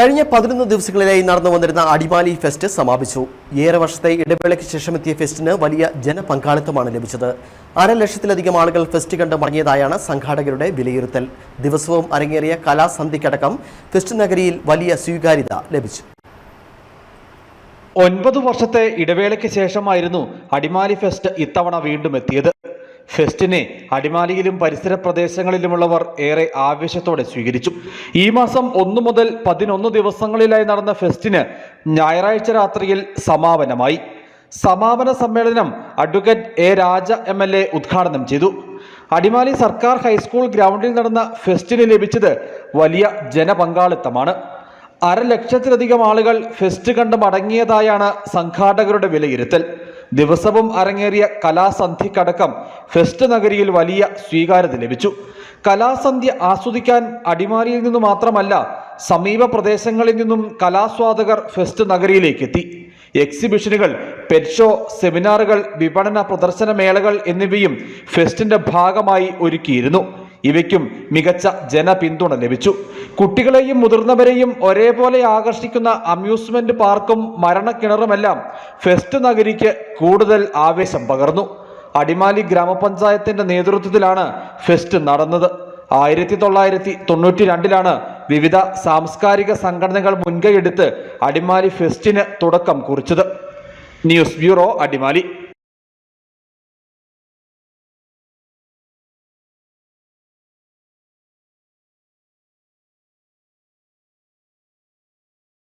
കഴിഞ്ഞ പതിനൊന്ന് ദിവസങ്ങളിലായി നടന്നു വന്നിരുന്ന അടിമാലി ഫെസ്റ്റ് സമാപിച്ചു. ഏറെ വർഷത്തെ ഇടവേളയ്ക്ക് ശേഷം എത്തിയ ഫെസ്റ്റിന് വലിയ ജനപങ്കാളിത്തമാണ് ലഭിച്ചത്. അര ലക്ഷത്തിലധികം ആളുകൾ ഫെസ്റ്റ് കണ്ട് മടങ്ങിയതായാണ് സംഘാടകരുടെ വിലയിരുത്തൽ. ദിവസവും അരങ്ങേറിയ കലാസന്ധിക്കടക്കം ഫെസ്റ്റ് നഗരിയിൽ വലിയ സ്വീകാര്യത ലഭിച്ചു. ഒൻപത് വർഷത്തെ ഇടവേളയ്ക്ക് ശേഷമായിരുന്നു അടിമാലി ഫെസ്റ്റ് ഇത്തവണ വീണ്ടും എത്തിയത്. ഫെസ്റ്റിനെ അടിമാലിയിലും പരിസര പ്രദേശങ്ങളിലുമുള്ളവർ ഏറെ ആവേശത്തോടെ സ്വീകരിച്ചു. ഈ മാസം ഒന്നു മുതൽ പതിനൊന്ന് ദിവസങ്ങളിലായി നടന്ന ഫെസ്റ്റിന് ഞായറാഴ്ച രാത്രിയിൽ സമാപനമായി. സമാപന സമ്മേളനം advocate A Raja M L A ഉദ്ഘാടനം ചെയ്തു. അടിമാലി സർക്കാർ ഹൈസ്കൂൾ ഗ്രൗണ്ടിൽ നടന്ന ഫെസ്റ്റിന് ലഭിച്ചത് വലിയ ജനപങ്കാളിത്തമാണ്. അരലക്ഷത്തിലധികം ആളുകൾ ഫെസ്റ്റ് കണ്ട് മടങ്ങിയതായാണ് സംഘാടകരുടെ വിലയിരുത്തൽ. ദിവസവും അരങ്ങേറിയ കലാസന്ധ്യക്കടക്കം ഫെസ്റ്റ് നഗരിയിൽ വലിയ സ്വീകാര്യത ലഭിച്ചു. കലാസന്ധ്യ ആസ്വദിക്കാൻ അടിമാലിയിൽ നിന്ന് മാത്രമല്ല സമീപ പ്രദേശങ്ങളിൽ നിന്നും കലാസ്വാദകർ ഫെസ്റ്റ് നഗരിയിലേക്ക് എത്തി എക്സിബിഷനുകൾ പെറ്റ് ഷോ സെമിനാറുകൾ വിപണന പ്രദർശന മേളകൾ എന്നിവയും ഫെസ്റ്റിന്റെ ഭാഗമായി ഒരുക്കിയിരുന്നു. ഇവയ്ക്കും മികച്ച ജനപിന്തുണ ലഭിച്ചു. കുട്ടികളെയും മുതിർന്നവരെയും ഒരേപോലെ ആകർഷിക്കുന്ന അമ്യൂസ്മെന്റ് പാർക്കും മരണക്കിണറുമെല്ലാം ഫെസ്റ്റ് നഗരിക്ക് കൂടുതൽ ആവേശം പകർന്നു. അടിമാലി ഗ്രാമപഞ്ചായത്തിന്റെ നേതൃത്വത്തിലാണ് ഫെസ്റ്റ് നടന്നത്. ആയിരത്തി തൊള്ളായിരത്തി തൊണ്ണൂറ്റി രണ്ടിലാണ് വിവിധ സാംസ്കാരിക സംഘടനകൾ മുൻകൈയെടുത്ത് അടിമാലി ഫെസ്റ്റിന് തുടക്കം കുറിച്ചത്. News bureau Adimali.